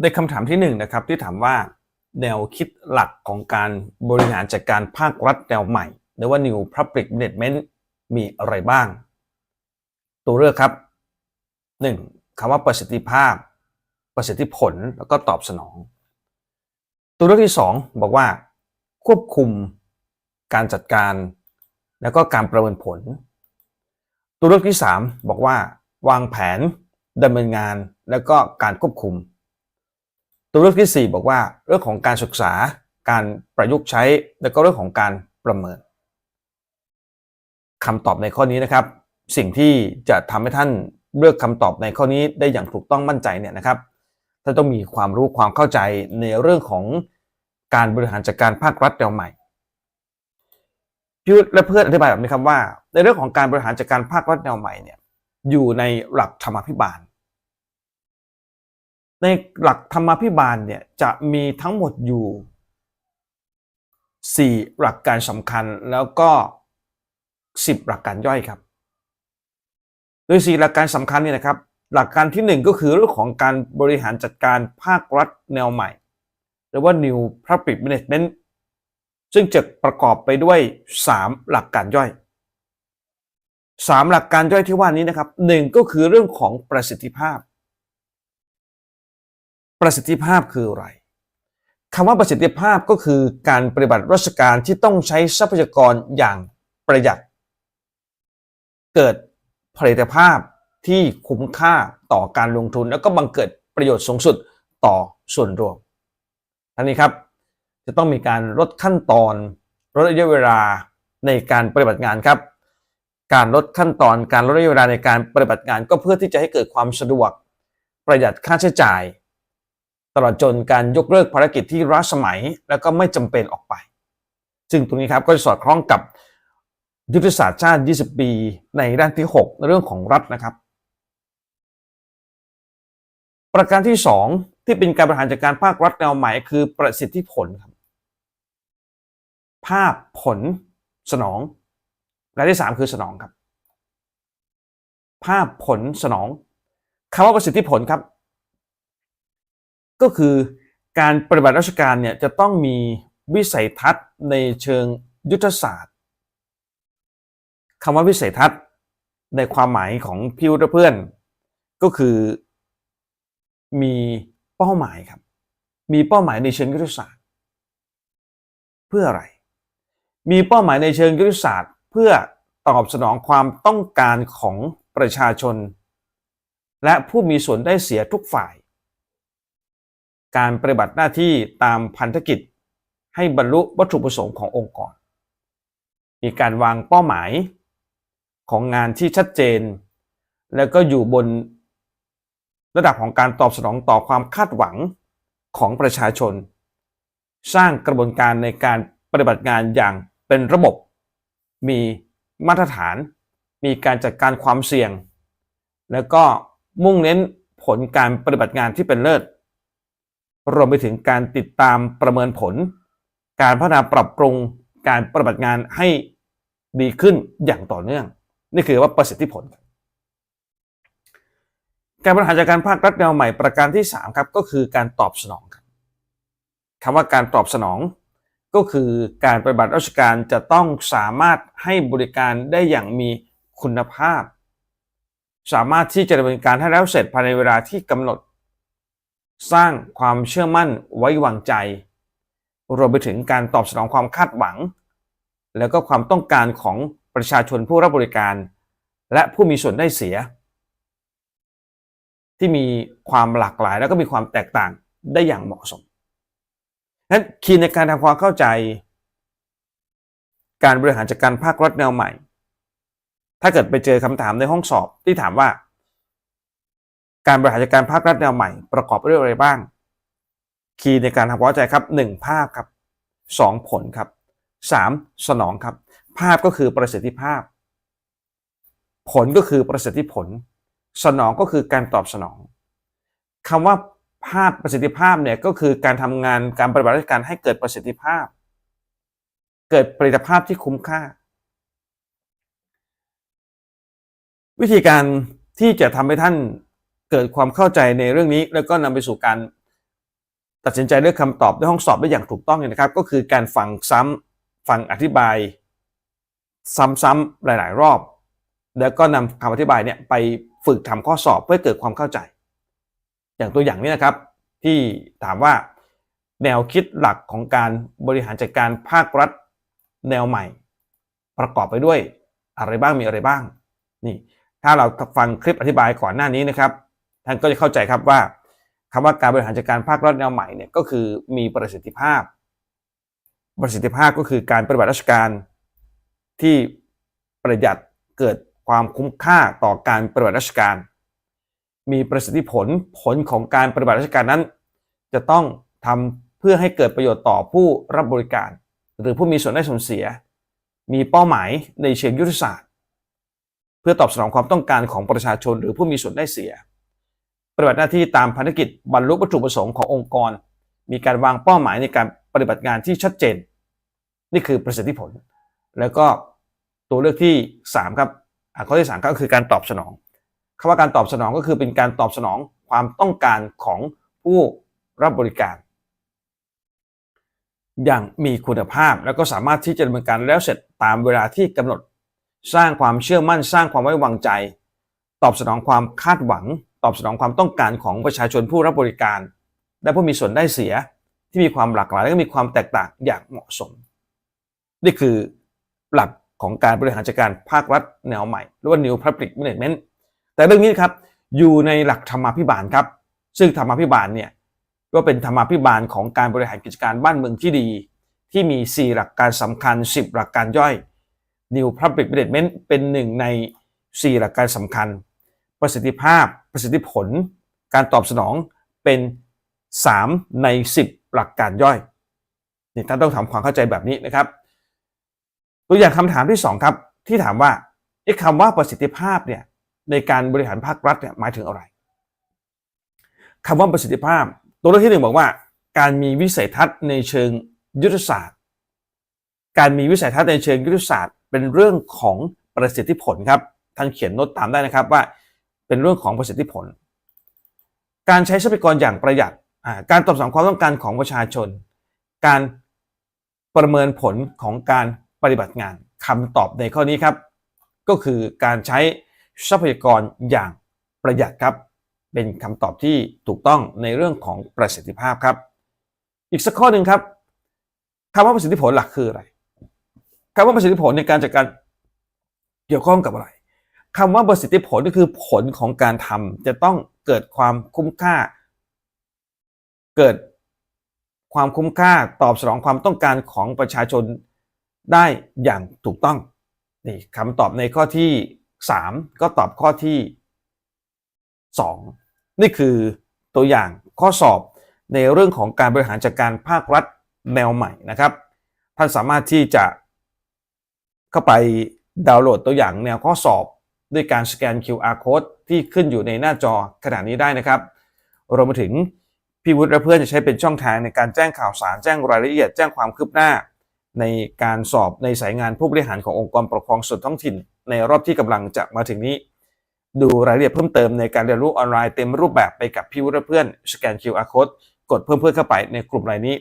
ในคำถามที่หนึ่งนะครับที่ถามว่าแนวคิดหลักของการบริหารจัดการภาครัฐแนวใหม่ หรือว่า New Public Management มีอะไรบ้าง ตัวเลือกครับ 1. คำว่าประสิทธิภาพ ประสิทธิผลแล้วก็ตอบสนอง ตัวเลือกที่ 2 บอกว่า ควบคุมการจัดการ แล้วก็การประเมินผล ตัวเลือกที่ 3 บอกว่า วางแผนดำเนินงานแล้วก็การควบคุม ตัวเลือกที่ 4 บอกว่าเรื่องของการศึกษาการประยุกต์ใช้ แล้วก็เรื่องของการประเมินคำตอบในข้อนี้นะครับ สิ่งที่จะทำให้ท่านเลือกคำตอบในข้อนี้ได้อย่างถูกต้องมั่นใจเนี่ยนะครับท่านต้องมีความรู้ความเข้าใจในเรื่องของการบริหารจัดการภาครัฐแนวใหม่พี่และเพื่อนอธิบายแบบนี้ครับว่า ในเรื่องของการบริหารจัดการภาครัฐแนวใหม่เนี่ยอยู่ในหลักธรรมาภิบาล ในหลักธรรมาภิบาลเนี่ยจะมีทั้งหมดอยู่ 4 หลักการสำคัญแล้วก็ 10 หลักการย่อยครับ โดย 4 หลักการสำคัญนี่นะครับ หลักการที่ 1 ก็คือเรื่องของการบริหารจัดการภาครัฐแนวใหม่ หรือว่า New Public Management ซึ่งจะประกอบไปด้วย 3 หลักการย่อย 3 หลักการย่อยที่ว่านี้นะครับหนึ่งก็คือเรื่องของประสิทธิภาพ ประสิทธิภาพคืออะไรคำว่าประสิทธิภาพก็คือการปฏิบัติราชการที่ต้องใช้ทรัพยากรอย่างประหยัด เกิดผลิตภาพที่คุ้มค่าต่อการลงทุน แล้วก็บังเกิดประโยชน์สูงสุดต่อส่วนรวมทั้งนี้ครับจะต้องมีการลดขั้นตอนลดระยะเวลาในการปฏิบัติงานครับ การลดขั้นตอนการลดระยะเวลาในการปฏิบัติงาน ก็เพื่อที่จะให้เกิดความสะดวก ประหยัดค่าใช้จ่าย ตลอดจนการยกเลิกภารกิจที่ล้าสมัยแล้วก็ไม่จำเป็นออกไป ซึ่งตรงนี้ครับก็จะสอดคล้องกับยุทธศาสตร์ชาติ 20 ปี ในด้านที่ 6 ในเรื่องของรัฐนะครับ ประการที่ 2 ที่เป็นการบริหารจัดการภาครัฐแนวใหม่คือประสิทธิผลครับ ภาพผลสนองและที่ 3 คือสนองครับ ภาพผลสนองคำว่าประสิทธิผลครับ ก็คือการปฏิบัติราชการเนี่ยจะต้องมีวิสัยทัศน์ในเชิงยุทธศาสตร์คำว่าวิสัยทัศน์ในความหมายของพี่วุฒิเพื่อน ก็คือมีเป้าหมายครับ มีเป้าหมายในเชิงยุทธศาสตร์ เพื่ออะไร มีเป้าหมายในเชิงยุทธศาสตร์ เพื่อตอบสนองความต้องการของประชาชน และผู้มีส่วนได้เสียทุกฝ่าย การปฏิบัติหน้าที่ตามพันธกิจ ให้บรรลุวัตถุประสงค์ขององค์กร มีการวางเป้าหมายของงานที่ชัดเจน แล้วก็อยู่บนระดับของการตอบสนองต่อความคาดหวังของประชาชน สร้างกระบวนการในการปฏิบัติงานอย่างเป็นระบบ มีมาตรฐาน มีการจัดการความเสี่ยง แล้วก็มุ่งเน้นผลการปฏิบัติงานที่เป็นเลิศ รวมไปถึงการติดตามประเมินผล การพัฒนาปรับปรุงการปฏิบัติงานให้ดีขึ้นอย่างต่อเนื่อง นี่คือว่าประสิทธิผล การบริหารจัดการภาครัฐแนวใหม่ประการที่3ครับก็คือการตอบสนองครับคำว่าการตอบสนอง ก็คือการปฏิบัติราชการจะต้องสามารถให้บริการได้อย่างมีคุณภาพ สามารถที่จะดำเนินการให้แล้วเสร็จภายในเวลาที่กำหนด สร้างความเชื่อมั่นไว้วางใจ รวมไปถึงการตอบสนองความคาดหวัง แล้วก็ความต้องการของประชาชนผู้รับบริการ และผู้มีส่วนได้เสีย ที่มีความหลากหลายแล้วก็มีความแตกต่างได้อย่างเหมาะสมนั้นคีย์ในการทำความเข้าใจ การบริหารจัดการภาครัฐแนวใหม่ ถ้าเกิดไปเจอคำถามในห้องสอบที่ถามว่า การบริหารจัดการภาครัฐแนวใหม่ประกอบด้วยอะไรบ้าง คีย์ในการทำความเข้าใจครับ1ภาพครับ 2 ผลครับ 3 สนองครับ ภาพก็คือประสิทธิภาพ ผลก็คือประสิทธิผล สนองก็คือการตอบสนองคำว่าภาพประสิทธิภาพเนี่ยก็คือการทำงานการปฏิบัติราชการให้เกิดประสิทธิภาพ เกิดผลิตภาพที่คุ้มค่า วิธีการที่จะทำให้ท่าน เกิดความเข้าใจในเรื่องนี้ แล้วก็นำไปสู่การตัดสินใจเลือกคำตอบในห้องสอบได้อย่างถูกต้องเนี่ยนะครับ ก็คือการฟังซ้ำฟังอธิบาย ซ้ำๆหลาย ๆ รอบ แล้วก็นำคำอธิบายเนี่ยไปฝึกทำข้อสอบเพื่อเกิดความเข้าใจ อย่างตัวอย่างนี้นะครับ ที่ถามว่าแนวคิดหลักของการบริหารจัดการภาครัฐแนวใหม่ ประกอบไปด้วยอะไรบ้างมีอะไรบ้างนี่ถ้าเราฟังคลิปอธิบายก่อนหน้านี้นะครับ ท่านก็จะเข้าใจครับว่าคำว่าการบริหารจัดการภาครัฐแนวใหม่เนี่ยก็คือมีประสิทธิภาพ ประสิทธิภาพก็คือการปฏิบัติราชการที่ประหยัดเกิดความคุ้มค่าต่อการปฏิบัติราชการ มีประสิทธิผลผลของการปฏิบัติราชการนั้น จะต้องทำเพื่อให้เกิดประโยชน์ต่อผู้รับบริการ หรือผู้มีส่วนได้ส่วนเสีย มีเป้าหมายในเชิงยุทธศาสตร์ เพื่อตอบสนองความต้องการของประชาชนหรือผู้มีส่วนได้เสีย ปฏิบัติหน้าที่ตามภารกิจบรรลุวัตถุประสงค์ขององค์กร มีการวางเป้าหมายในการปฏิบัติงานที่ชัดเจน นี่คือประสิทธิผล แล้วก็ตัวเลือกที่ 3 ครับข้อที่ 3 ก็คือการตอบสนองคำว่าการตอบสนองก็คือเป็นการตอบสนองความต้องการของผู้รับบริการ อย่างมีคุณภาพแล้วก็สามารถที่จะดำเนินการแล้วเสร็จตามเวลาที่กำหนด สร้างความเชื่อมั่นสร้างความไว้วางใจ ตอบสนองความคาดหวัง ตอบสนองความต้องการของประชาชนผู้รับบริการ และผู้มีส่วนได้เสียที่มีความหลากหลายและมีความแตกต่างอย่างเหมาะสม นี่คือหลักของการบริหารจัดการภาครัฐแนวใหม่หรือว่า New Public Management แต่เรื่องนี้ครับอยู่ในหลักธรรมาภิบาลครับ ซึ่งธรรมาภิบาลเนี่ยก็เป็นธรรมาภิบาลของการบริหารกิจการบ้านเมืองที่ดี ที่มี 4 หลักการสำคัญ 10 หลักการย่อย New Public Management เป็นหนึ่งใน 4 หลักการสำคัญ ประสิทธิภาพ ประสิทธิผลการตอบสนองเป็น 3 ใน 10 หลักการย่อยนี่ท่านต้องทำความเข้าใจแบบนี้นะครับ ตัวอย่างคำถามที่ 2 ครับ ที่ถามว่าไอ้คำว่าประสิทธิภาพเนี่ยในการบริหารภาครัฐเนี่ยหมายถึงอะไรคำว่าประสิทธิภาพ ตัวเลือกที่หนึ่งบอกว่า การมีวิสัยทัศน์ในเชิงยุทธศาสตร์ การมีวิสัยทัศน์ในเชิงยุทธศาสตร์ เป็นเรื่องของประสิทธิผลครับท่านเขียนโน้ตตามได้นะครับว่า เป็นเรื่องของประสิทธิผล การใช้ทรัพยากรอย่างประหยัด การตอบสนองความต้องการของประชาชน การประเมินผลของการปฏิบัติงานคำตอบในข้อนี้ครับ ก็คือการใช้ทรัพยากรอย่างประหยัดครับ เป็นคำตอบที่ถูกต้องในเรื่องของประสิทธิภาพครับ อีกสักข้อหนึ่งครับคำว่าประสิทธิผลหลักคืออะไรคำว่าประสิทธิผลในการจัดการเกี่ยวข้องกับอะไร คำว่าประสิทธิผลก็คือผลของการทำจะต้องเกิดความคุ้มค่า เกิดความคุ้มค่าตอบสนองความต้องการของประชาชนได้อย่างถูกต้องนี่คำตอบในข้อที่ 3 ก็ตอบข้อที่ 2 นี่คือตัวอย่างข้อสอบในเรื่องของการบริหารจัดการภาครัฐแนวใหม่นะครับ ท่านสามารถที่จะเข้าไปดาวน์โหลดตัวอย่างแนวข้อสอบ ด้วยการสแกน QR code ที่ขึ้นอยู่ในหน้าจอขณะนี้ได้นะครับรวมไปถึงพี่วุฒิและเพื่อนจะใช้เป็นช่องทางในการแจ้งข่าวสารแจ้งรายละเอียดแจ้งความคืบหน้า ในการสอบในสายงานผู้บริหารขององค์กรปกครองส่วนท้องถิ่น ในรอบที่กำลังจะมาถึงนี้ ดูรายละเอียดเพิ่มเติมในการเรียนรู้ออนไลน์เต็มรูปแบบไปกับพี่วุฒิและเพื่อนสแกน QR code กดเพิ่มเพื่อนเข้าไปในกลุ่มรายนี้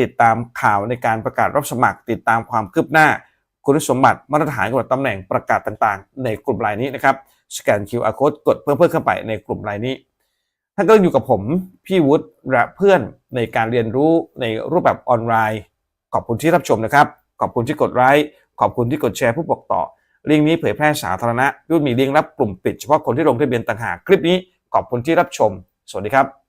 ติดตามข่าวในการประกาศรับสมัคร ติดตามความคืบหน้า คุณสมบัติมาตรฐานกำหนดตำแหน่งประกาศต่างๆ ในกลุ่มรายนี้นะครับสแกน QR code กดเพิ่มเพื่อนเข้าไปในกลุ่มรายนี้ท่านก็อยู่กับผมพี่วุฒิและเพื่อนในการเรียนรู้ในรูปแบบออนไลน์ ขอบคุณที่รับชมนะครับ ขอบคุณที่กดไลค์ขอบคุณที่กดแชร์ผู้บอกต่อลิงก์นี้เผยแพร่สาธารณะยุ่มีลิงก์รับกลุ่มปิดเฉพาะคนที่ลงทะเบียนต่างหากคลิปนี้ขอบคุณที่รับชม สวัสดีครับ